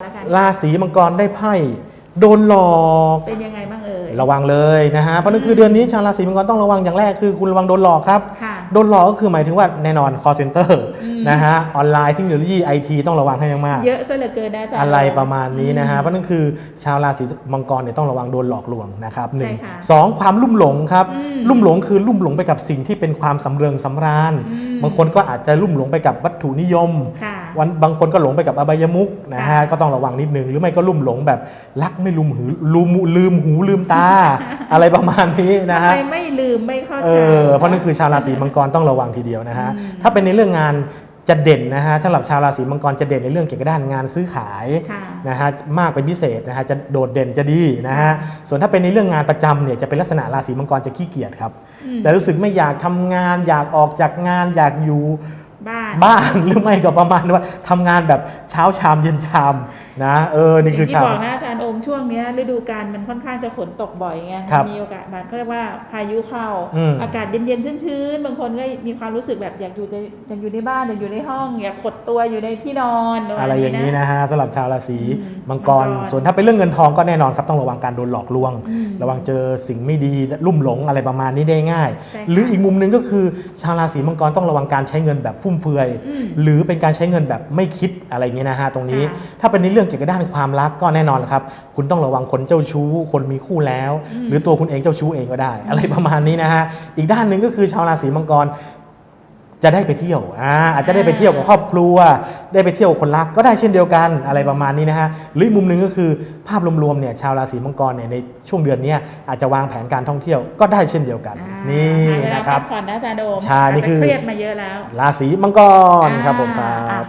แล้วกันราศีมังกรได้ไพ่โดนหลอกเป็นยังไงบ้างเอ่ย ระวังเลยนะฮะเพราะนั่นคือเดือนนี้ชาวราศีมังกรต้องระวังอย่างแรกคือคุณระวังโดนหลอกครับ ค่ะโดนหลอกก็คือหมายถึงว่าแน่นอน call center อืม นะฮะออนไลน์เทคโนโลยีไอทีต้องระวังให้มากเยอะซะเหลือเกินนะอาจารย์อะไรประมาณนี้นะฮะเพราะนั่นคือชาวราศีมังกรเนี่ยต้องระวังโดนหลอกลวงนะครับหนึ่งใช่ค่ะสองความลุ่มหลงครับอืมลุ่มหลงคือลุ่มหลงไปกับสิ่งที่เป็นความสำเริงสำราญ อืม บางคนก็อาจจะลุ่มหลงไปกับวัตถุนิยม ค่ะ วันบางคนก็หลงไปกับอบายมุกนะฮะค่ะก็ต้องระวังนิดนึง หรือไม่ก็ลุ่มหลงแบบรักไม่ลืมหูลืมลืมหูลืมตา อะไรประมาณนี้นะฮะทำไมไม่ลืมไม่เข้าเอใจอเพราะนั่นคือชาวราศีมังกรต้องระวังทีเดียวนะฮะอืมถ้าเป็นในเรื่องงานจะเด่นนะฮะสำหรับชาวราศีมังกรจะเด่นในเรื่องเกี่ยวกับด้านงานซื้อขายค่ะนะฮะมากเป็นพิเศษนะฮะจะโดดเด่นจะดีนะฮะส่วนถ้าเป็นในเรื่องงานประจำเนี่ยจะเป็นลักษณะราศีมังกรจะขี้เกียจครับอืมจะรู้สึกไม่อยากทำงาน อยากออกจากงานอยากอยู่ บ้านบ้านหรือไม่ก็ประมาณว่าทำงานแบบเช้าชามเย็นชามนะเออนี่คืออย่างชาวที่บอกนะอาจารย์โอมช่วง นี้ยฤดูกาลมันค่อนข้างจะฝนตกบ่อยไงครับมีโอกาสแบบเขาเรียกว่าพายุเข้า อืม อากาศเย็นๆชื้นๆ บางคนก็มีความรู้สึกแบบอยากอยู่จะอยากอยู่ในบ้านอยากอยู่ในห้อง อยากขดตัวอยู่ในที่นอนอะไรอย่างนี้นะฮะสำหรับชาวราศีอืมมังกร มังกรส่วนถ้าเป็นเรื่องเงินทองก็แน่นอนครับต้องระวังการโดนหลอกลวง อืมระวังเจอสิ่งไม่ดีลุ่มหลงอะไรประมาณนี้ได้ง่าย ใช่ค่ะหรืออีกมุมหนึงก็คือ ชาวราศีมังกรต้องระวังการใช้เงินแบบฟุ่มเฟือย อืมหรือเป็นการใช้เงินแบบไม่คิดอะไรอย่างนี้นะฮะตรงนี้ ค่ะ ถ้าเป็นในเรื่องเกี่ยวกับด้านความรักก็แน่นอนครับ คุณต้องระวังคนเจ้าชู้ คนมีคู่แล้วอืมหรือตัวคุณเองเจ้าชู้เองก็ได้ อะไรประมาณนี้นะฮะอีกด้านหนึ่งก็คือชาวราศีมังกรจะได้ไปเที่ยวอ่าอาจจะได้ไปเที่ยวกับครอบครัว ได้ไปเที่ยวกับคนรักก็ได้เช่นเดียวกันอะไรประมาณนี้นะฮะหรืออีกมุมหนึ่งก็คือภาพรวมๆเนี่ยชาวราศีมังกรเนี่ยในช่วงเดือนเนี้ยอาจจะวางแผนการท่องเที่ยวก็ได้เช่นเดียวกันอ่านี่ได้เวลานะครับพักผ่อนนะอาจารย์โอมใช่นี่คือาจจะเครียดมาเยอะแล้ว ราศีมังกรครับผมครัอ่าบ